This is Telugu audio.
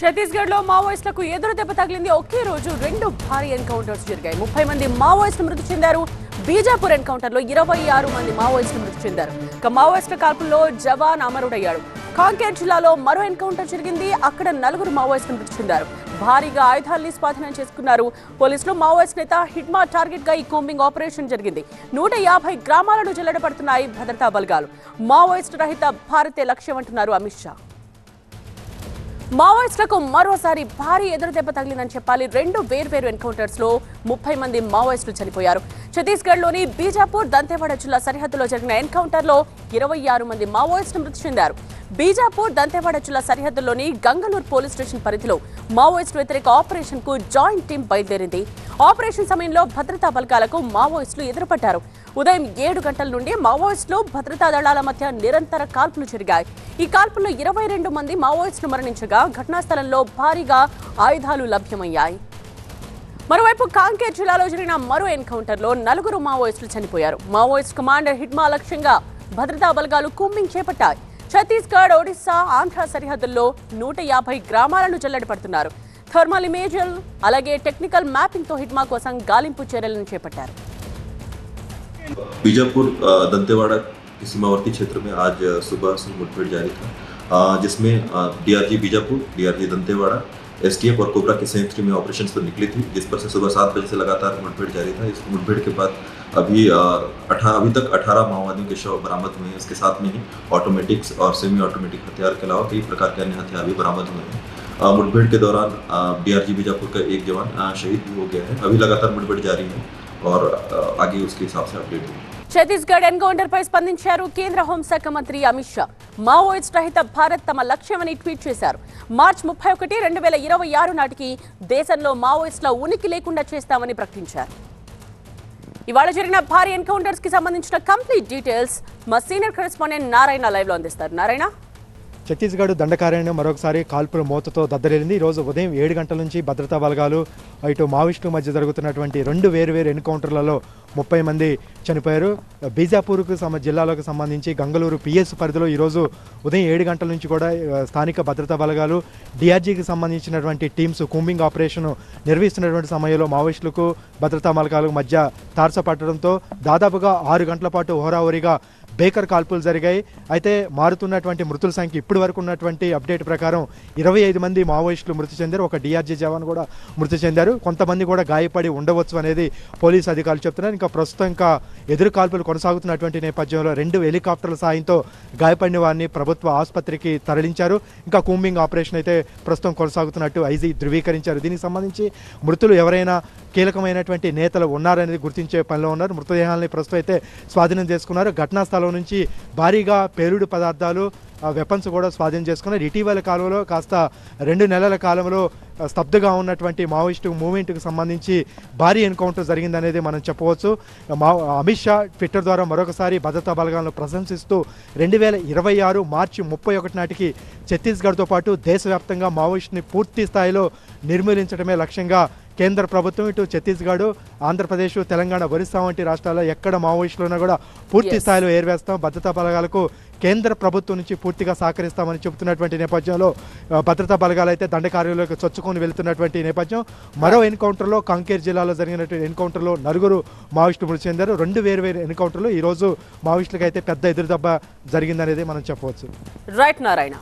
ఛత్తీస్గఢ్లో మావోయిస్టులకు ఎదురు దెబ్బ తగిలింది ఒకే రోజు రెండు భారీ ఎన్కౌంటర్స్ జరిగాయి. ముప్పై మంది మావోయిస్టులు మృతి చెందారు. బీజాపూర్ ఎన్కౌంటర్లో ఇరవై ఆరు మంది మావోయిస్టులు మృతి చెందారు. ఇక మావోయిస్టుల కాల్పుల్లో జవాన్ అమరుడయ్యాడు. కాంకేర్ జిల్లాలో మరో ఎన్కౌంటర్ జరిగింది. అక్కడ నలుగురు మావోయిస్టులు మృతి చెందారు. భారీగా ఆయుధాల్ని స్వాధీనం చేసుకున్నారు. పోలీసులు మావోయిస్ట్ నేత హిడ్మా టార్గెట్గా ఈ కూంబింగ్ ఆపరేషన్ జరిగింది. నూట యాభై గ్రామాలను జల్లడపడుతున్నాయి భద్రతా బలగాలు. మావోయిస్టు రహిత భారతే లక్ష్యం అంటున్నారు అమిత్ షా. మావోయిస్టులకు మరోసారి భారీ ఎదురు దెబ్బ తగిలిందని చెప్పాలి. రెండు వేర్వేరు ఎన్కౌంటర్స్లో ముప్పై మంది మావోయిస్టులు చనిపోయారు. ఛత్తీస్గఢ్లోని బీజాపూర్ దంతేవాడ జిల్లా సరిహద్దులో జరిగిన ఎన్కౌంటర్లో ఇరవై ఆరు మంది మావోయిస్టులు మృతి చెందారు. బీజాపూర్ దంతేవాడ జిల్లా సరిహద్దులోని గంగలూరు పోలీస్ స్టేషన్ పరిధిలో మావోయిస్టు వ్యతిరేక ఆపరేషన్కు జాయింట్ టీం బయలుదేరింది. ఆపరేషన్ సమయంలో భద్రతా బలగాలకు మావోయిస్టులు ఎదురుపడ్డారు. ఉదయం ఏడు గంటల నుండి మావోయిస్టులు భద్రతా దళాల మధ్య నిరంతర కాల్పులు జరిగాయి. ఈ కాల్పుల్లో ఇరవై రెండు మంది మావోయిస్టులు మరణించగా ఘటనా స్థలంలో భారీగా ఆయుధాలు లభ్యమయ్యాయి. మరోవైపు కాంకేర్ జిల్లాలో జరిగిన మరో ఎన్కౌంటర్లో నలుగురు మావోయిస్టులు చనిపోయారు మావోయిస్ట్ కమాండర్ హిడ్మా లక్ష్యంగా భద్రతా బలగాలు కూంబింగ్ చేపట్టాయి ఛత్తీస్గఢ్ ఒడిశా ఆంధ్ర సరిహద్దుల్లో నూట యాభై గ్రామాలను జల్లెడపడుతున్నారు థర్మల్ ఇమేజల్ అలాగే టెక్నికల్ మ్యాపింగ్ తో హిడ్మా కోసం గాలింపు చర్యలను చేపట్టారు बीजापुर अ, दंतेवाड़ा के सीमावर्ती क्षेत्र में आज अ, सुबह से मुठभेड़ जारी था अ, जिसमें DRG Bijapur DRG Dantewada STF और कोबरा की संयुक्त टीमें ऑपरेशन पर निकली थी, जिस पर से सुबह सात बजे से लगातार मुठभेड़ जारी था। इस मुठभेड़ के बाद अभी अठारह अभी तक अठारह माओवादियों के शव बरामद हुए हैं। इसके साथ में ही ऑटोमेटिक्स और सेमी ऑटोमेटिक हथियार के अलावा कई प्रकार के अन्य हथियार भी बरामद हुए हैं। मुठभेड़ के दौरान डीआरजी बीजापुर का एक जवान शहीद भी हो गया है। अभी लगातार मुठभेड़ जारी है और आगे उसके हिसाब से अपडेट होगी। ఛత్తీస్గఢ్ ఎన్కౌంటర్ పై స్పందించారు కేంద్ర హోంశాఖ మంత్రి అమిత్ షా. మావోయిస్ట్ రహిత భారత్ తమ లక్ష్యమని ట్వీట్ చేశారు. మార్చి ముప్పై ఒకటి రెండు వేల ఇరవై ఆరు నాటికి దేశంలో మావోయిస్టుల ఉనికి లేకుండా చేస్తామని ప్రకటించారు. ఇవాళ జరిగిన భారీ ఎన్కౌంటర్స్కి సంబంధించిన కంప్లీట్ డీటెయిల్స్ మా సీనియర్ కరెస్పాండెంట్ నారాయణ లైవ్లో అందిస్తారు. నారాయణ? ఛత్తీస్గఢ్ దండకారణ్యం మరొకసారి కాల్పుల మూతతో దద్దరిల్లింది. ఈ రోజు ఉదయం ఏడు గంటల నుంచి భద్రతా బలగాలు ఇటు మావోయిస్టుల మధ్య జరుగుతున్నటువంటి రెండు వేరు వేరు ఎన్కౌంటర్లలో ముప్పై మంది చనిపోయారు. బీజాపూర్కు సమ జిల్లాలకు సంబంధించి గంగలూరు పిఎస్ పరిధిలో ఈరోజు ఉదయం ఏడు గంటల నుంచి కూడా స్థానిక భద్రతా బలగాలు డిఆర్జీకి సంబంధించినటువంటి టీమ్స్ కూంబింగ్ ఆపరేషన్ నిర్వహిస్తున్నటువంటి సమయంలో మావోయిస్టులకు భద్రతా బలగాలకు మధ్య తారసపడడంతో దాదాపుగా ఆరు గంటల పాటు హోరాహోరీగా బేకర్ కాల్పులు జరిగాయి. అయితే మారుతున్నటువంటి మృతుల సంఖ్య ఇప్పటి వరకు ఉన్నటువంటి అప్డేట్ ప్రకారం ఇరవై ఐదు మంది మావోయిస్టులు మృతి చెందారు. ఒక డిఆర్జీ జవాన్ కూడా మృతి చెందారు. కొంతమంది కూడా గాయపడి ఉండవచ్చు అనేది పోలీసు అధికారులు చెప్తున్నారు. ఇంకా ప్రస్తుతం ఇంకా ఎదురు కాల్పులు కొనసాగుతున్నటువంటి నేపథ్యంలో రెండు హెలికాప్టర్ల సాయంతో గాయపడిన వారిని ప్రభుత్వ ఆసుపత్రికి తరలించారు. ఇంకా కూంబింగ్ ఆపరేషన్ అయితే ప్రస్తుతం కొనసాగుతున్నట్టు ఐజీ ధృవీకరించారు. దీనికి సంబంధించి మృతులు ఎవరైనా కీలకమైనటువంటి నేతలు ఉన్నారనేది గుర్తించే పనిలో ఉన్నారు. మృతదేహాలని ప్రస్తుతం అయితే స్వాధీనం చేసుకున్నారు. ఘటనా స్థలం నుంచి భారీగా పేలుడు పదార్థాలు వెపన్స్ కూడా స్వాధీనం చేసుకున్నారు. ఇటీవల కాలంలో కాస్త రెండు నెలల కాలంలో స్తబ్దుగా ఉన్నటువంటి మావోయిస్టు మూవ్మెంట్కి సంబంధించి భారీ ఎన్కౌంటర్ జరిగిందనేది మనం చెప్పవచ్చు. మా అమిత్ షా ట్విట్టర్ ద్వారా మరొకసారి భద్రతా బలగాలను ప్రశంసిస్తూ రెండు వేల ఇరవై ఆరు మార్చి ముప్పై ఒకటి నాటికి ఛత్తీస్గఢ్తో పాటు దేశవ్యాప్తంగా మావోయిస్టుని పూర్తి స్థాయిలో నిర్మూలించడమే లక్ష్యంగా కేంద్ర ప్రభుత్వం ఇటు ఛత్తీస్గఢ్ ఆంధ్రప్రదేశ్ తెలంగాణ ఒరిస్సా వంటి రాష్ట్రాల్లో ఎక్కడ మావోయిస్టులు ఉన్నా కూడా పూర్తి. స్థాయిలో ఏర్వేస్తాం భద్రతా బలగాలకు కేంద్ర ప్రభుత్వం నుంచి పూర్తిగా సహకరిస్తామని చెబుతున్నటువంటి నేపథ్యంలో భద్రతా బలగాలు అయితే దండకార్యంలోకి చొచ్చుకొని వెళ్తున్నటువంటి నేపథ్యం. మరో ఎన్కౌంటర్లో కంకేర్ జిల్లాలో జరిగినటువంటి ఎన్కౌంటర్లో నలుగురు మావోయిస్టులు మృతి చెందారు. రెండు వేరు వేరు ఎన్కౌంటర్లో ఈ రోజు మావోయిస్టులకు అయితే పెద్ద ఎదురుదెబ్బ జరిగిందనేది మనం చెప్పవచ్చు. రైట్ నారాయణ.